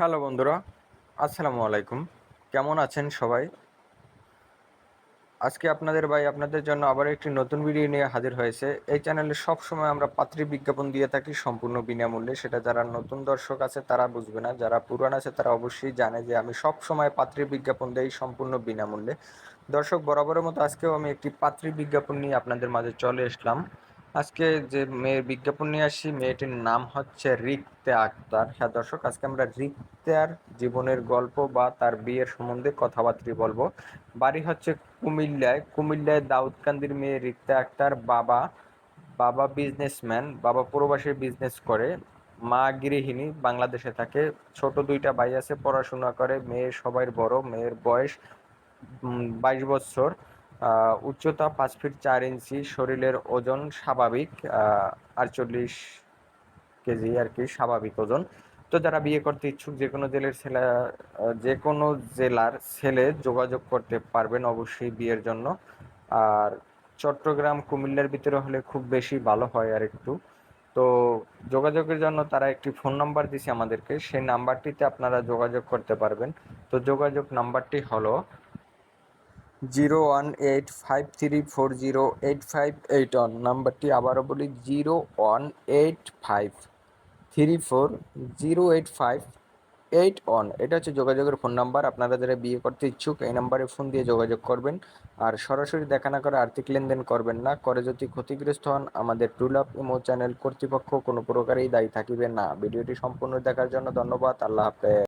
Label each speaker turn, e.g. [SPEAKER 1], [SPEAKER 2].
[SPEAKER 1] Hello বন্ধুরা, আসসালামু আলাইকুম। কেমন আছেন সবাই? আজকে আপনাদের ভাই আপনাদের জন্য আবার একটি নতুন ভিডিও নিয়ে হাজির হয়েছে। এই চ্যানেলে সবসময় আমরা পাত্রী বিজ্ঞাপন দিয়ে থাকি সম্পূর্ণ বিনামূল্যে। সেটা যারা নতুন দর্শক আছে তারা বুঝবে না, যারা পুরান আছে তারা অবশ্যই জানে যে আমি সব সময় পাত্রী বিজ্ঞাপন দেই সম্পূর্ণ বিনামূল্যে। দর্শক, বরাবরের মতো আজকেও আমি একটি পাত্রী বিজ্ঞাপন নিয়ে আপনাদের মাঝে চলে আসলাম। আজকে যে মেয়ের বিজ্ঞাপন নিয়ে আসি, মেয়েটির নাম হচ্ছে রিক্তে আক্তার। হ্যাঁ দর্শক, আজকে আমরা রিক্তার জীবনের গল্প বা তার বিয়ের সম্বন্ধে কথাবার্তা বলব। বাড়ি হচ্ছে কুমিল্লায়। কুমিল্লায় দাউদকান্দির মেয়ে রিক্তে আক্তার বাবা বাবা বিজনেসম্যান, বাবা প্রবাসী বিজনেস করে, মা গৃহিণী, বাংলাদেশে থাকে। ছোট দুইটা ভাই আছে, পড়াশোনা করে মেয়ের সবাই বড়, মেয়ের বয়স বাইশ বছর। উচ্চতা পাঁচ ফিট চার ইঞ্চি শরীরের ওজন স্বাভাবিক আটচল্লিশ কেজি আর কি স্বাভাবিক ওজন। তো যারা বিয়ে করতে ইচ্ছুক, যে কোনো জেলের ছেলে যে কোনো জেলার ছেলে যোগাযোগ করতে পারবেন অবশ্যই বিয়ের জন্য। আর চট্টগ্রাম, কুমিল্লার ভিতরে হলে খুব বেশি ভালো হয় আর একটু। তো যোগাযোগের জন্য তারা একটি ফোন নাম্বার দিছে আমাদেরকে। সেই নাম্বারটিতে আপনারা যোগাযোগ করতে পারবেন। তো যোগাযোগ নাম্বারটি হলো zero one eight five three four zero eight five eight one নাম্বারটি আবারও বলি, zero one eight five three four zero eight five eight one এটা হচ্ছে যোগাযোগের ফোন নাম্বার। আপনারা যারা বিয়ে করতে ইচ্ছুক, এই নাম্বারে ফোন দিয়ে যোগাযোগ করবেন। আর সরাসরি দেখা না করে আর্থিক লেনদেন করবেন না। করে যদি ক্ষতিগ্রস্ত হন, আমাদের টুল আপ ইমো চ্যানেল কর্তৃপক্ষ কোনো প্রকারেই দায়ী থাকিবে না। ভিডিওটি সম্পূর্ণ দেখার জন্য ধন্যবাদ। আল্লাহ হাফেজ।